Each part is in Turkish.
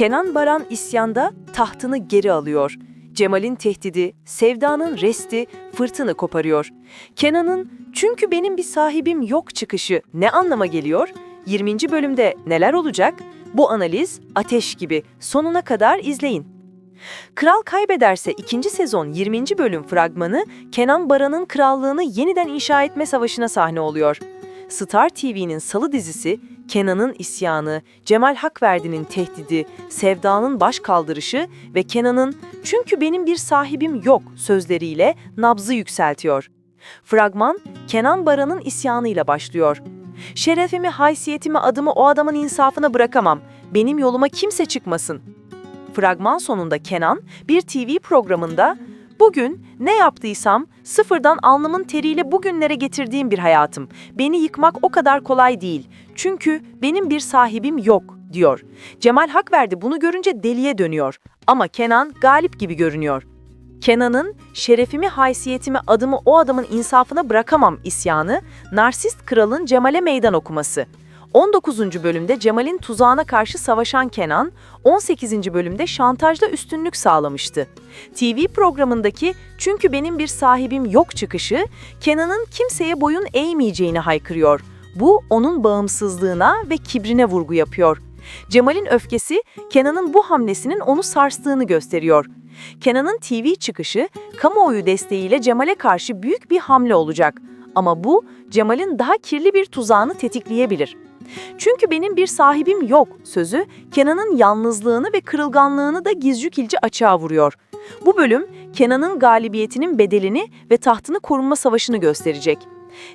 Kenan Baran isyanda tahtını geri alıyor. Cemal'in tehdidi, Sevda'nın resti fırtını koparıyor. Kenan'ın çünkü benim bir sahibim yok çıkışı ne anlama geliyor? 20. bölümde neler olacak? Bu analiz ateş gibi. Sonuna kadar izleyin. Kral Kaybederse 2. sezon 20. bölüm fragmanı Kenan Baran'ın krallığını yeniden inşa etme savaşına sahne oluyor. Star TV'nin Salı dizisi Kenan'ın isyanı, Cemal Hakverdi'nin tehdidi, Sevda'nın baş kaldırışı ve Kenan'ın "Çünkü benim bir sahibim yok" sözleriyle nabzı yükseltiyor. Fragman Kenan Baran'ın isyanıyla başlıyor. Şerefimi, haysiyetimi, adımı o adamın insafına bırakamam. Benim yoluma kimse çıkmasın. Fragman sonunda Kenan bir TV programında Bugün ne yaptıysam sıfırdan alnımın teriyle bugünlere getirdiğim bir hayatım. Beni yıkmak o kadar kolay değil. Çünkü benim bir sahibim yok diyor. Cemal Hakverdi bunu görünce deliye dönüyor. Ama Kenan galip gibi görünüyor. Kenan'ın şerefimi, haysiyetimi, adımı o adamın insafına bırakamam isyanı, narsist kralın Cemal'e meydan okuması. 19. bölümde Cemal'in tuzağına karşı savaşan Kenan, 18. bölümde şantajla üstünlük sağlamıştı. TV programındaki "Çünkü benim bir sahibim yok" çıkışı, Kenan'ın kimseye boyun eğmeyeceğini haykırıyor. Bu onun bağımsızlığına ve kibrine vurgu yapıyor. Cemal'in öfkesi, Kenan'ın bu hamlesinin onu sarstığını gösteriyor. Kenan'ın TV çıkışı, kamuoyu desteğiyle Cemal'e karşı büyük bir hamle olacak. Ama bu, Cemal'in daha kirli bir tuzağını tetikleyebilir. Çünkü benim bir sahibim yok sözü Kenan'ın yalnızlığını ve kırılganlığını da gizcükilce açığa vuruyor. Bu bölüm Kenan'ın galibiyetinin bedelini ve tahtını korunma savaşını gösterecek.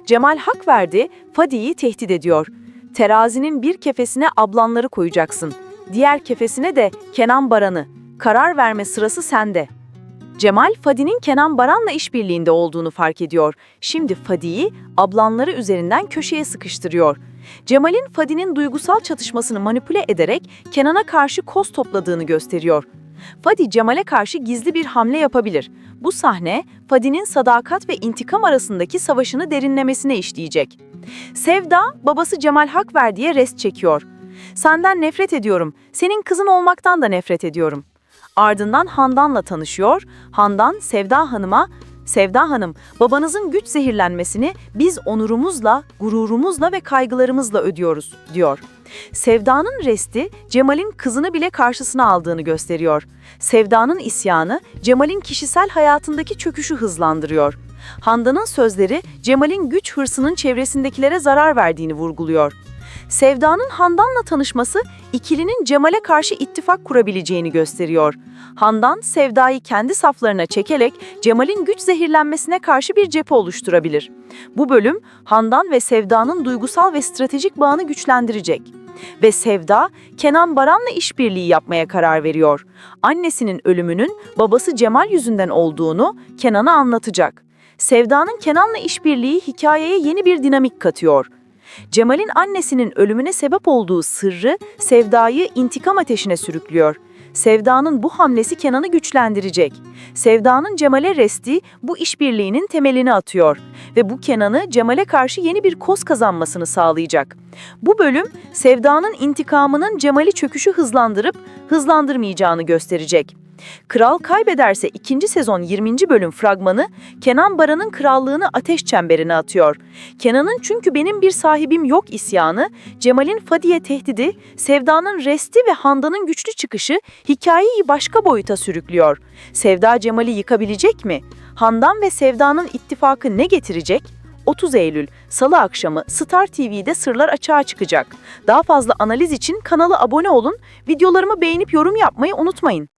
Cemal Hakverdi Fadi'yi tehdit ediyor. Terazinin bir kefesine ablanları koyacaksın. Diğer kefesine de Kenan Baran'ı. Karar verme sırası sende. Cemal, Fadi'nin Kenan Baran'la işbirliğinde olduğunu fark ediyor. Şimdi Fadi'yi ablanları üzerinden köşeye sıkıştırıyor. Cemal'in Fadi'nin duygusal çatışmasını manipüle ederek Kenan'a karşı koz topladığını gösteriyor. Fadi Cemal'e karşı gizli bir hamle yapabilir. Bu sahne Fadi'nin sadakat ve intikam arasındaki savaşını derinlemesine işleyecek. Sevda babası Cemal Hakverdi'ye rest çekiyor. Senden nefret ediyorum. Senin kızın olmaktan da nefret ediyorum. Ardından Handan'la tanışıyor. Handan Sevda Hanım'a Sevda Hanım, babanızın güç zehirlenmesini biz onurumuzla, gururumuzla ve kaygılarımızla ödüyoruz, diyor. Sevda'nın resti, Cemal'in kızını bile karşısına aldığını gösteriyor. Sevda'nın isyanı, Cemal'in kişisel hayatındaki çöküşü hızlandırıyor. Handan'ın sözleri, Cemal'in güç hırsının çevresindekilere zarar verdiğini vurguluyor. Sevda'nın Handan'la tanışması ikilinin Cemal'e karşı ittifak kurabileceğini gösteriyor. Handan, Sevda'yı kendi saflarına çekerek Cemal'in güç zehirlenmesine karşı bir cephe oluşturabilir. Bu bölüm Handan ve Sevda'nın duygusal ve stratejik bağını güçlendirecek. Ve Sevda, Kenan Baran'la işbirliği yapmaya karar veriyor. Annesinin ölümünün babası Cemal yüzünden olduğunu Kenan'a anlatacak. Sevda'nın Kenan'la işbirliği hikayeye yeni bir dinamik katıyor. Cemal'in annesinin ölümüne sebep olduğu sırrı Sevda'yı intikam ateşine sürüklüyor. Sevda'nın bu hamlesi Kenan'ı güçlendirecek. Sevda'nın Cemal'e resti bu işbirliğinin temelini atıyor ve bu Kenan'ı Cemal'e karşı yeni bir koz kazanmasını sağlayacak. Bu bölüm Sevda'nın intikamının Cemal'i çöküşü hızlandırıp hızlandırmayacağını gösterecek. Kral Kaybederse 2. sezon 20. bölüm fragmanı Kenan Baran'ın krallığını ateş çemberine atıyor. Kenan'ın çünkü benim bir sahibim yok isyanı, Cemal'in Fadiye tehdidi, Sevda'nın resti ve Handan'ın güçlü çıkışı hikayeyi başka boyuta sürüklüyor. Sevda Cemal'i yıkabilecek mi? Handan ve Sevda'nın ittifakı ne getirecek? 30 Eylül Salı akşamı Star TV'de sırlar açığa çıkacak. Daha fazla analiz için kanala abone olun, videolarımı beğenip yorum yapmayı unutmayın.